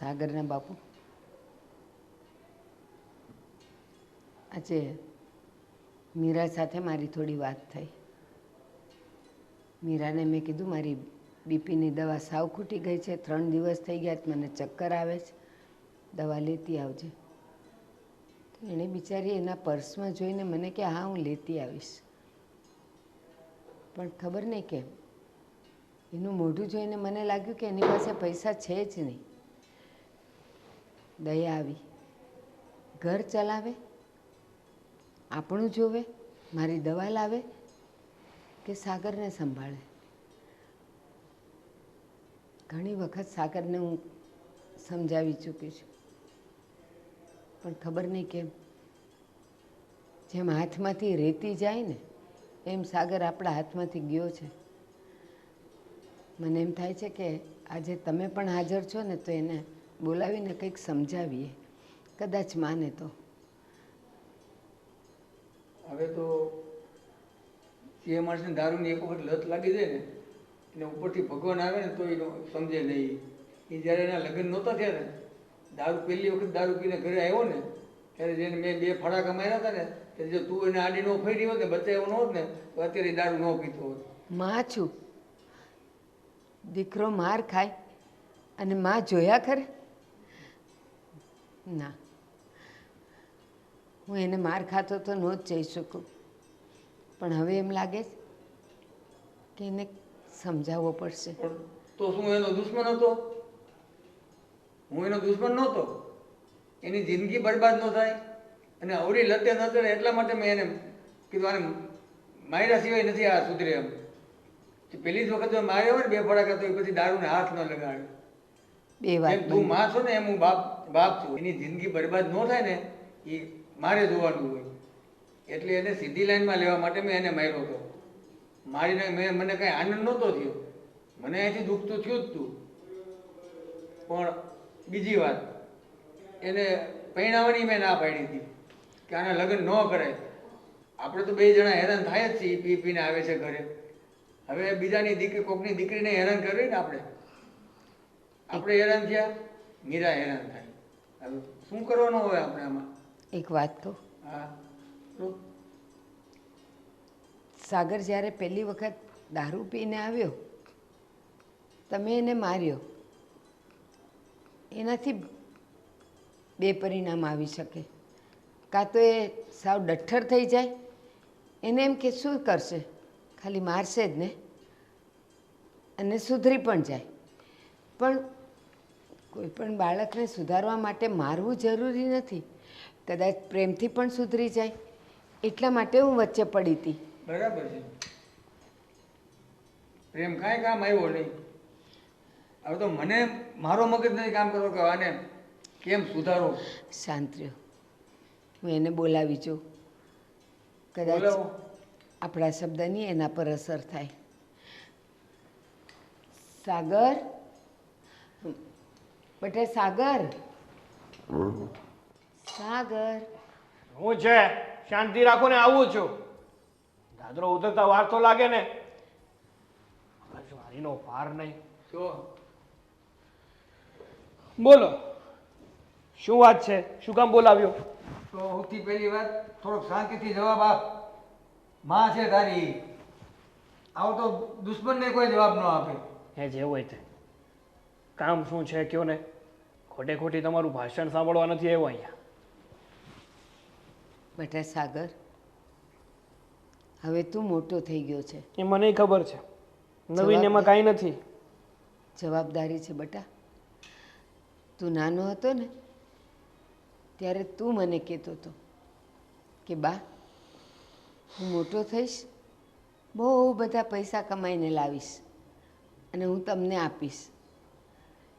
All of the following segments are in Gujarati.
સાગરના બાપુ. આજે મીરા સાથે મારી થોડી વાત થઈ. મીરાને મેં કીધું, મારી બીપીની દવા સાવ ખૂટી ગઈ છે, ત્રણ દિવસ થઈ ગયા મને ચક્કર આવે છે. દવા લેતી આવજે. એણે બિચારી એના પર્સમાં જોઈને મને કે, હા, હું લેતી આવીશ. પણ ખબર નહીં કેમ, એનું મોઢું જોઈને મને લાગ્યું કે એની પાસે પૈસા છે જ નહીં. દયા આવી. ઘર ચલાવે, આપણું જોવે, મારી દવા લાવે કે સાગરને સંભાળે? ઘણી વખત સાગરને હું સમજાવી ચૂકી છું. પણ ખબર નહીં કેમ. જેમ હાથમાંથી રેતી જાય ને, એમ સાગર આપણા હાથમાંથી ગયો છે. મને એમ થાય છે કે આજે તમે પણ હાજર છો ને, તો એને બોલાવીને કંઈક સમજાવીએ. કદાચ માને તો. હવે તો જે માણસને દારૂની એક વખત લત લાગી જાય ને એને ઉપરથી ભગવાન આવે ને તો એ સમજે નહીં. એ જ્યારે એના લગ્ન નહોતા થયા ને દારૂ પહેલી વખત દારૂ પીને ઘરે આવ્યો ને ત્યારે જેને મેં બે ફડાકા માર્યા હતા ને ત્યારે જો તું એને આડી નો ફેરી હોત ને બચાવ્યો ન હોત ને તો અત્યારે દારૂ ન પીતો હોત. માં છું. દીકરો માર ખાય અને માં જોયા ખરે ના. હું એને માર ખાતો તો ન જ જઈ શકું. પણ હવે એમ લાગે કે એને સમજાવવો પડશે. તો શું એનો દુશ્મન હતો? હું એનો દુશ્મન નહોતો. એની જિંદગી બરબાદ ન થાય. અને અવરી લતે ન ચડે એટલા માટે મેં એને કીધું, આને માર્યા સિવાય નથી આ સુધરે એમ. પેલી જ વખત માર્યો હોય ને બે ફડાકા તો પછી દારૂને હાથ ન લગાડે. બે વાત તું માં છો ને એમ હું બાપ બાપ છું. એની જિંદગી બરબાદ ન થાય ને એ મારે જોવાનું હોય. એટલે એને સીધી લાઈનમાં લેવા માટે મેં એને માર્યો હતો. મારીને મેં મને કાંઈ આનંદ નહોતો થયો. મને અહીંથી દુઃખ તો થયું જ તું. પણ બીજી વાત એને પહેણાવવાની મેં ના પાડી હતી. કે આના લગ્ન ન કરાય. આપણે તો બે જણા હેરાન થાય જ છીએ પી પીને આવે છે ઘરે. હવે બીજાની દીકરી કોકની દીકરીને હેરાન કરવી ને આપણે. આપણે હેરાન થયા મીરા હેરાન થાય. હવે શું કરવાનું હોય આપણે આમાં? એક વાત કહું. હા. સાગર જ્યારે પહેલી વખત દારૂ પીને આવ્યો તમે એને માર્યો. એનાથી બે પરિણામ આવી શકે. કાં તો એ સાવ ડઠ્ઠર થઈ જાય. એને એમ કે શું કરશે? ખાલી મારશે જ ને? અને સુધરી પણ જાય. પણ કોઈ પણ બાળકને સુધારવા માટે મારવું જરૂરી નથી. કદાચ પ્રેમથી પણ સુધરી જાય. એટલા માટે હું વચ્ચે પડી હતી. બરાબર છે. પ્રેમ કાંઈ કામ આવ્યો નહીં. હવે તો મને મારો મગજ નથી કામ કરવો કે આને કેમ સુધારો? શાંત રહ્યો. હું એને બોલાવી જો કદાચ આપણા શબ્દની એના પર અસર થાય. સાગર? બેટા સાગર. સાગર. હું છે શાંતિ રાખો ને આવું છું. દાદરો ઉતરતા વાર તો લાગે ને. વારીનો પાર નહીં. તો બોલો શું વાત છે? શું કામ બોલાવ્યો? તો સૌથી પહેલી વાત થોડોક શાંતિથી જવાબ આપ. માં છે તારી. આવો તો દુશ્મનને કોઈ જવાબ ન આપે. હે જે હોય તે. કામ શું છે કયો ને? ખોટે તમારું ભાષણ સાંભળવા નથી આવ્યો અહીંયા. બેટા સાગર હવે તું મોટો થઈ ગયો છે. એ મને ખબર છે. નવીન એમાં કાંઈ નથી. જવાબદારી છે બેટા. તું નાનો હતો ને ત્યારે તું મને કહેતો હતો કે બા હું મોટો થઈશ બહુ બધા પૈસા કમાઈને લાવીશ અને હું તમને આપીશ.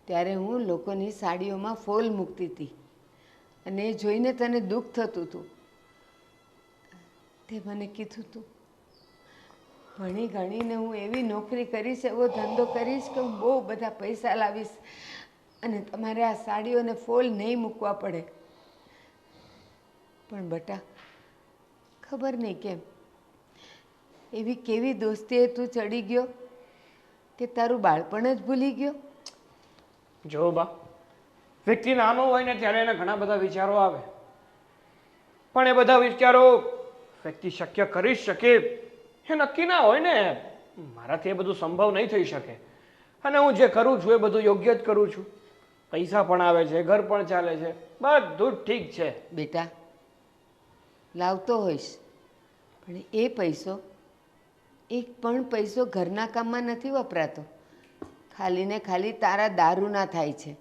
ત્યારે હું લોકોની સાડીઓમાં ફોલ મૂકતી હતી. અને એ જોઈને તને દુઃખ થતું હતું. તે મને કીધું હતું ભણી ગણીને હું એવી નોકરી કરીશ, એવો ધંધો કરીશ કે હું બહુ બધા પૈસા લાવીશ અને તમારે આ સાડીઓને ફોલ નહીં મૂકવા પડે. પણ બટા, ખબર નહીં કેમ, એવી કેવી દોસ્તીએ તું ચડી ગયો કે તારું બાળપણ જ ભૂલી ગયો? જો બા. વ્યક્તિ નાનો હોય ને ત્યારે એને ઘણા બધા વિચારો આવે. પણ એ બધા વિચારો વ્યક્તિ શક્ય કરી શકે. એ નક્કી ના હોય ને, મારાથી એ બધું સંભવ નહીં થઈ શકે. અને હું જે કરું છું એ બધું યોગ્ય જ કરું છું. પૈસા પણ આવે છે, ઘર પણ ચાલે છે, બધું ઠીક છે. બેટા, લાવતો હોઈશ, પણ એ પૈસો એક પણ પૈસો ઘરના કામમાં નથી વપરાતો. ખાલી ને ખાલી તારા દારૂના થાય છે.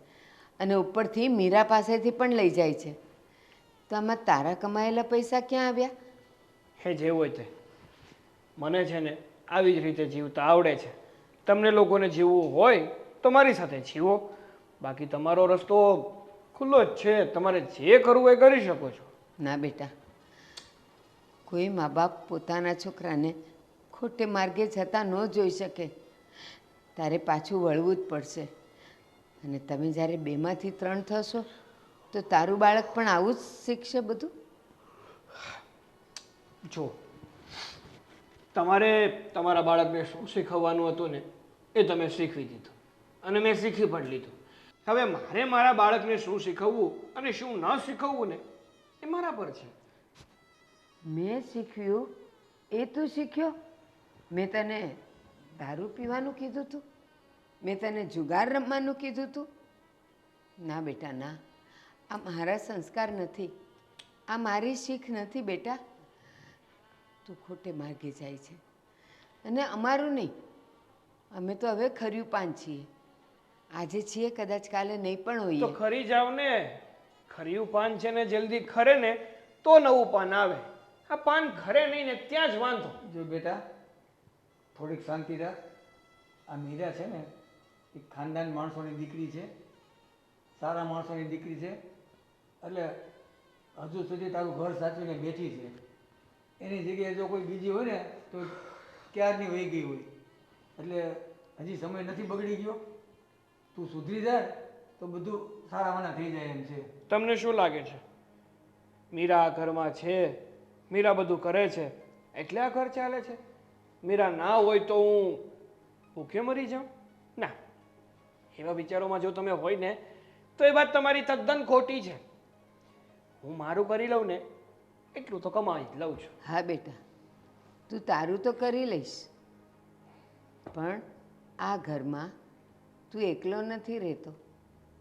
અને ઉપરથી મીરા પાસેથી પણ લઈ જાય છે. તો આમાં તારા કમાયેલા પૈસા ક્યાં આવ્યા? હે જેવો હોય તે. મને છે ને આવી જ રીતે જીવતા આવડે છે. તમને લોકોને જીવવું હોય તો મારી સાથે જીવો. બાકી તમારો રસ્તો ખુલ્લો જ છે. તમારે જે કરવું હોય એ કરી શકો છો. ના બેટા. કોઈ મા બાપ પોતાના છોકરાને ખોટે માર્ગે જતા ન જોઈ શકે. તારે પાછું વળવું જ પડશે. અને તમે જ્યારે બેમાંથી ત્રણ થશો તો તારું બાળક પણ આવું જ શીખશે બધું? જો તમારે તમારા બાળકને શું શીખવવાનું હતું ને એ તમે શીખવી દીધું. અને મેં શીખી પણ લીધું. હવે મારે મારા બાળકને શું શીખવવું અને શું ન શીખવવું ને એ મારા પર છે. મેં શીખ્યું એ તું શીખ્યો? મેં તને દારૂ પીવાનું કીધું તું? મેં તને જુગાર રમવાનું કીધું તું. ના બેટા ના. આ મારા સંસ્કાર નથી. આ મારી શીખ નથી બેટા. તું ખોટે માર્ગે જાય છે. અને અમારું નહીં. અમે તો હવે ખર્યું પાન છીએ. આજે છીએ કદાચ કાલે નહીં પણ તો હોઈએ ખરી જાવ ને. ખર્યું પાન છે ને જલ્દી ખરે ને તો નવું પાન આવે. આ પાન ખરે નહીં ને ત્યાં જ વાંધો. જો બેટા થોડીક શાંતિ રાખ. આ મીરા છે ને એ ખાનદાન માણસોની દીકરી છે, સારા માણસોની દીકરી છે, એટલે હજુ સુધી તારું ઘર સાચવીને બેઠી છે. એની જગ્યાએ જો કોઈ બીજી હોય ને, તો ક્યારની વહી ગઈ હોય? એટલે હજી સમય નથી બગડી ગયો. તું સુધરી જાય, તો બધું સારામાના થઈ જાય એમ છે. તમને શું લાગે છે? મીરા આ ઘરમાં છે, મીરા બધું કરે છે એટલે આ ઘર ચાલે છે? મીરા ના હોય તો હું ભૂખે મરી જાઉં? ના. એવા વિચારોમાં જો તમે હોય ને તો એ વાત તમારી તદ્દન ખોટી છે. હું મારું કરી લઉં ને એટલું તો કમાઈ જ લઉં છું. હા બેટા તું તારું તો કરી લઈશ. પણ આ ઘરમાં તું એકલો નથી રહેતો.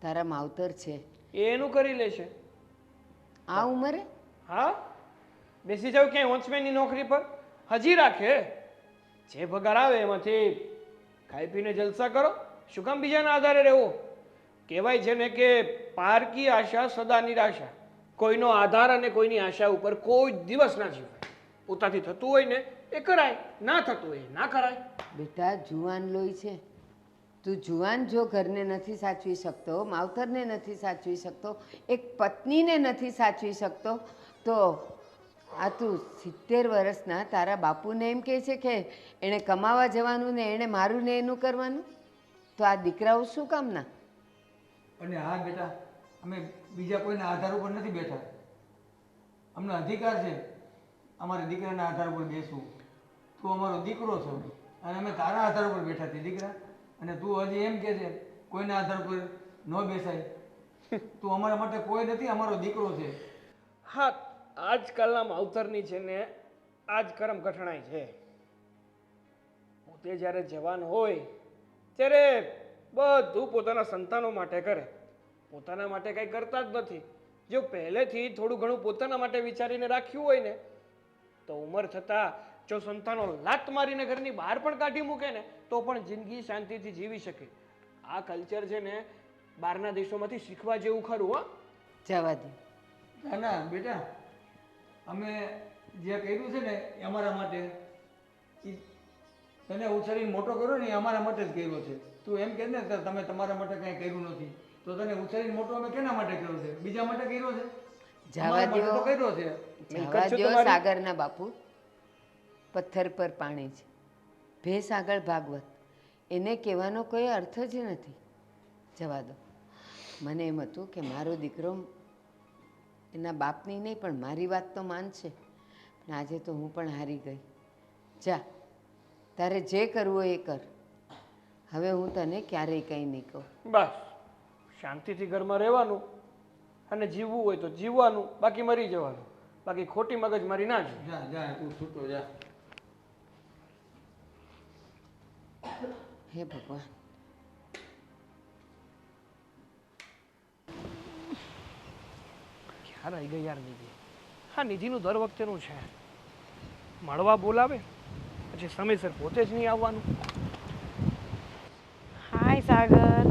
તારા માવતર છે. એનું કરી લેશે. આ ઉંમરે? હા. બેસી જાવ ક્યાંય વોચમેનની નોકરી પર. હજી રાખે. જે પગાર આવે એમાંથી ખાઈ પીને જલસા કરો. શું કામ બીજાના આધારે રહેવો? કહેવાય છે ને કે પારકી આશા સદા નિરાશા. કોઈનો આધાર અને કોઈની આશા ઉપર કોઈ દિવસ ના જીવાય. પોતાથી થતું હોય ને એ કરાય, ના થતું હોય ના કરાય. બેટા, જુવાન લોહી છે. તું જુવાન જો ઘરને નથી સાચવી શકતો, માવતરને નથી સાચવી શકતો, એક પત્નીને નથી સાચવી શકતો, તો આ તું સિત્તેર વર્ષના તારા બાપુને એમ કહે છે કે એણે કમાવા જવાનું ને એણે મારું ને એનું કરવાનું? તો આ દીકરાઓ શું કામના? અને હા બેટા અમે બીજા કોઈના આધાર ઉપર નથી બેઠા. અમને અધિકાર છે અમારા દીકરાના આધાર ઉપર બેસવું. તું અમારો દીકરો છો અને અમે તારા આધાર ઉપર બેઠા છીએ દીકરા. અને તું હજી એમ કે છે કોઈના આધાર પર ન બેસાય. તું અમારા માટે કોઈ નથી અમારો દીકરો છે. હા આજકાલના માવતરની છે ને આજ કરમ કઠણાઈ છે. પોતે જ્યારે જવાન હોય ત્યારે બધું પોતાના સંતાનો માટે કરે. પોતાના માટે કંઈ કરતા જ નથી. જો પહેલેથી થોડું ઘણું પોતાના માટે વિચારીને રાખ્યું હોય ને તો ઉંમર થતાં જો સંતાનો લાત મારીને ઘરની બહાર પણ કાઢી મૂકે ને તો પણ જિંદગી શાંતિથી જીવી શકે. આ કલ્ચર છે ને બહારના દેશોમાંથી શીખવા જેવું ખરું હો. જવા દે. ના ના બેટા અમે જે કર્યું છે ને એ અમારા માટે તને ઉછેરીને મોટો કર્યો ને અમારા માટે જ કર્યો છે. તું એમ કે ને તમે તમારા માટે કઈ કર્યું નથી. તો તને ઉછેરીને મોટો અમે કેના માટે કર્યો છે? બીજા માટે કર્યો છે? જવા કર્યો જવા? સાગરના બાપુ. પથ્થર પર પાણી છે. ભેસ આગળ ભાગવત. એને કહેવાનો કોઈ અર્થ જ નથી. જવા દો. મને એમ હતું કે મારો દીકરો એના બાપની નહીં પણ મારી વાત તો માનશે. પણ આજે તો હું પણ હારી ગઈ. જા. તારે જે કરવું હોય એ કર. હવે હું તને ક્યારેય કંઈ નહીં કહું. બસ. શાંતિથી ઘરમાં રહેવાનું અને જીવવું હોય તો જીવવાનું બાકી મરી જવાનું. બાકી ખોટી મગજ મારી ના જ જા જા તું છૂટો જા. હે ભગવાન. ક્યાં રહી ગઈ યાર નિધિ? હા નિધિનું દર વખતેનું છે. મળવા બોલાવે? પછી સમયસર પોતે જ નહીં આવવાનું. હાય સાગર.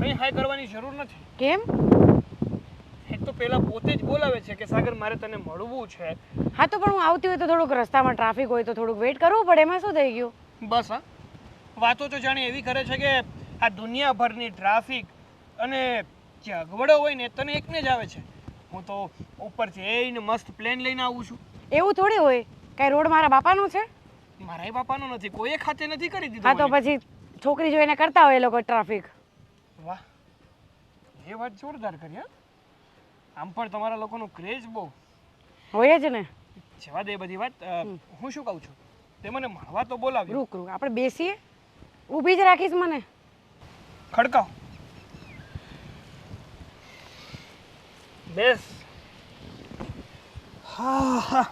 કંઈ હાય કરવાની જરૂર નથી. કેમ? એક તો પહેલા પોતે જ બોલાવે છે કે સાગર મારે તને મળવું છે. હા તો પણ હું આવતી હોય તો થોડુંક રસ્તામાં ટ્રાફિક હોય તો થોડુંક વેઇટ કરવું પડે. એમાં શું થઈ ગયું? બસ હા. વાતો તો જાણે એવી કરે છે કે આ દુનિયાભરની ટ્રાફિક અને જે અગવડો હોય ને તને એકને જ આવે છે. હું તો ઉપરથી એને મસ્ત પ્લેન લઈને આવું છું. એવું થોડી હોય? કઈ રોડ મારા બાપાનો છે? મારા બાપાનો નથી કોઈએ ખાતે નથી કરી દીધો હા તો પછી છોકરી જોઈને કરતા હોય એ લોકો ટ્રાફિક વાહ એ વાત જોરદાર કરી હા? આમ પણ તમારા લોકોનો ક્રેઝ બહુ. હોય જ ને. જવા દે બધી વાત. હું શું કહું છું? તે મને મળવા તો બોલાવ્યો. રૂક રૂક આપણે બેસીએ. ઊભી જ રાખીશ મને. ખડકાવ. બેસ. હા હા.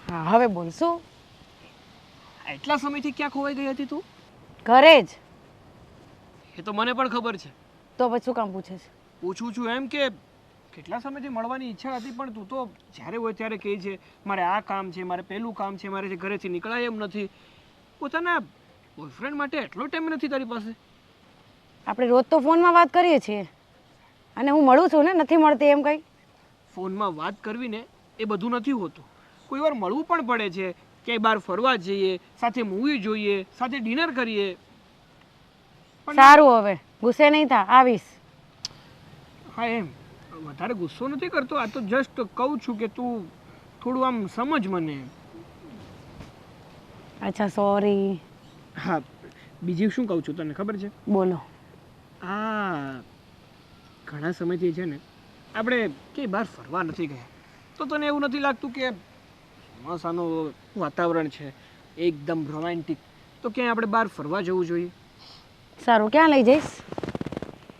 હા હવે બોલશું. એટલા સમયથી ક્યાં ખોવાઈ ગઈ હતી તું? ઘરે જ. એ તો મને પણ ખબર છે. તો પછી શું કામ પૂછે છે? પૂછું છું એમ કે કેટલા સમયથી મળવાની ઈચ્છા હતી પણ તું તો જ્યારે હોય ત્યારે કહે છે મારે આ કામ છે મારે પેલું કામ છે મારે ઘરેથી નીકળાય એમ નથી. પોતાના બોયફ્રેન્ડ માટે એટલો ટાઈમ નથી તારી પાસે? આપણે રોજ તો ફોનમાં વાત કરીએ છીએ. અને હું મળું છું ને નથી મળતી એમ કંઈ? ફોનમાં વાત કરવી ને એ બધું નથી હોતું. કોઈ વાર મળવું પણ પડે છે. ક્યાંય બહાર ફરવા જઈએ સાથે મૂવી જોઈએ સાથે ડિનર કરીએ. સારું હવે ગુસ્સે નહીં થા આવીશ. હા એમ. વધારે ગુસ્સો નથી કરતો આ તો જસ્ટ કહું છું કે તું થોડું આમ સમજ મને. અચ્છા સોરી હા બીજી શું કહું છું તને ખબર છે? બોલો. આ ઘણા સમયથી છે ને આપણે ક્યાંય બહાર ફરવા નથી ગયા. તો તને એવું નથી લાગતું કે ચોમાસાનું વાતાવરણ છે એકદમ રોમેન્ટિક તો ક્યાંય આપણે બહાર ફરવા જવું જોઈએ? સારું ક્યાં લઈ જઈશ?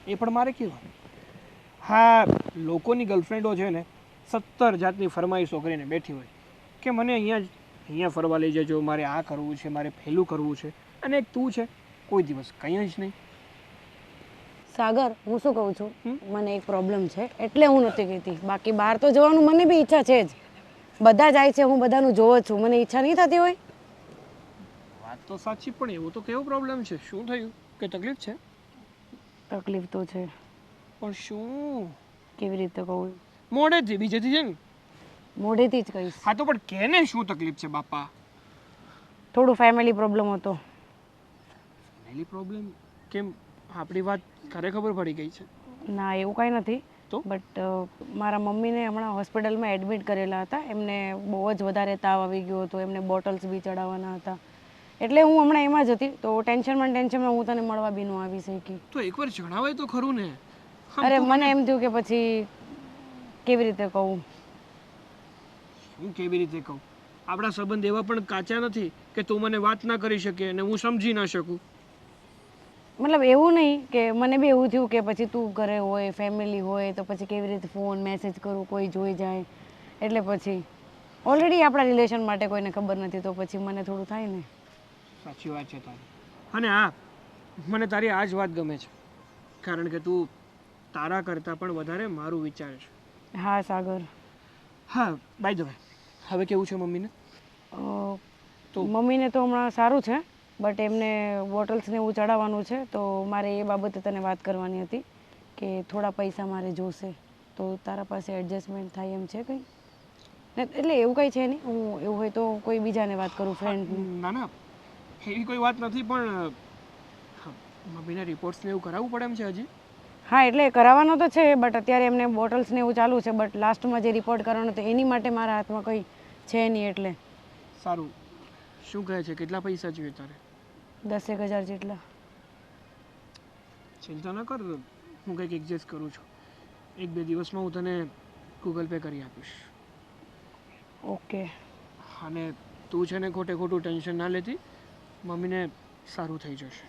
એ પણ મારે કહેવાનું. હા લોકોની ગર્લફ્રેન્ડો છે ને સત્તર જાતની ફરમાઈશો કરીને બેઠી હોય. કે મને અહીંયા અહીંયા ફરવા લઈ જજો મારે આ કરવું છે મારે ફેલું કરવું છે. અને એક તું છે કોઈ દિવસ કંઈ જ નહીં. સાગર હું શું કહું છું? મને એક પ્રોબ્લેમ છે એટલે હું નથી કહેતી. બાકી બહાર તો જવાનું મને બી ઈચ્છા છે જ. બધા જાય છે હું બધાનું જોઉં જ છું. મને ઈચ્છા નહીં થતી હોય. વાત તો સાચી પણ એવું તો કેવો પ્રોબ્લેમ છે? શું થયું? કે તકલીફ છે? તકલીફ તો છે. પણ શું? કેવી રીતે કહું? મોડેથી બીજેથી છે ને? મોઢેથી જ કહીશ. હા તો પણ કેને શું તકલીફ છે બાપા? થોડું ફેમિલી પ્રોબ્લેમ હતો. ફેમિલી પ્રોબ્લેમ કેમ? આપણી વાત ખરેખર ખબર પડી ગઈ છે. ના એવું કાંઈ નથી. તો? બટ મારા મમ્મીને હમણાં હોસ્પિટલમાં એડમિટ કરેલા હતા. એમને બહુ જ વધારે તાવ આવી ગયો હતો. એમને બોટલ્સ બી ચડાવવાના હતા. એટલે હું હમણાં એમાં જ હતી. તો ટેન્શનમાં ટેન્શનમાં હું તને મળવા બી ન આવી શકી. તો એકવાર જણાવાય તો ખરું ને. અરે મને એમ થયું કે પછી કેવી રીતે કહું? હું કેવી રીતે કહું? આપણા સંબંધ એવા પણ કાચા નથી કે તું મને વાત ના કરી શકે અને હું સમજી ના શકું. મતલબ એવું નહીં કે મને બી એવું થયું કે પછી તું ઘરે હોય ફેમિલી હોય તો પછી કેવી રીતે ફોન મેસેજ કરું કોઈ જોઈ જાય. એટલે પછી ઓલરેડી આપણા રિલેશન માટે કોઈને ખબર નથી તો પછી મને થોડું થાય ને. સાચી વાત છે તારી. અને હા મને તારી આ જ વાત ગમે છે. કારણ કે તું તારા કરતાં પણ વધારે મારું વિચાર છે. હા સાગર. હા બાય ધ વે હવે કેવું છે મમ્મીને? તો? મમ્મીને તો હમણાં સારું છે. બટ એમને બોટલ્સને એવું ચડાવવાનું છે તો મારે એ બાબતે તને વાત કરવાની હતી કે થોડા પૈસા મારે જોશે. તો તારા પાસે એડજસ્ટમેન્ટ થાય એમ છે કંઈ? ને એટલે એવું કંઈ છે નહીં હું એવું હોય તો કોઈ બીજાને વાત કરું ફ્રેન્ડ ના. ના એવી કોઈ વાત નથી પણ મમ્મીને રિપોર્ટ્સને એવું કરાવવું પડે એમ છે હજી? હા એટલે કરાવવાનો તો છે બટ અત્યારે એમને બોટલ્સને એવું ચાલુ છે બટ લાસ્ટમાં જે રિપોર્ટ કરવાનો તો એની માટે મારા હાથમાં કંઈ છે નહીં એટલે. સારું. શું કહે છે? કેટલા પૈસા જોઈએ તારે? દસેક હજાર જેટલા. ચિંતા ન કર હું કંઈક એડજસ્ટ કરું છું. એક બે દિવસમાં હું તને ગૂગલ પે કરી આપીશ. ઓકે. અને તું છે ને ખોટે ખોટું ટેન્શન ના લેતી મમ્મીને સારું થઈ જશે.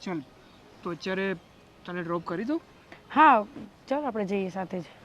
ચાલ તો અત્યારે તને ડ્રોપ કરી દઉં? હા ચાલ આપણે જઈએ સાથે જ.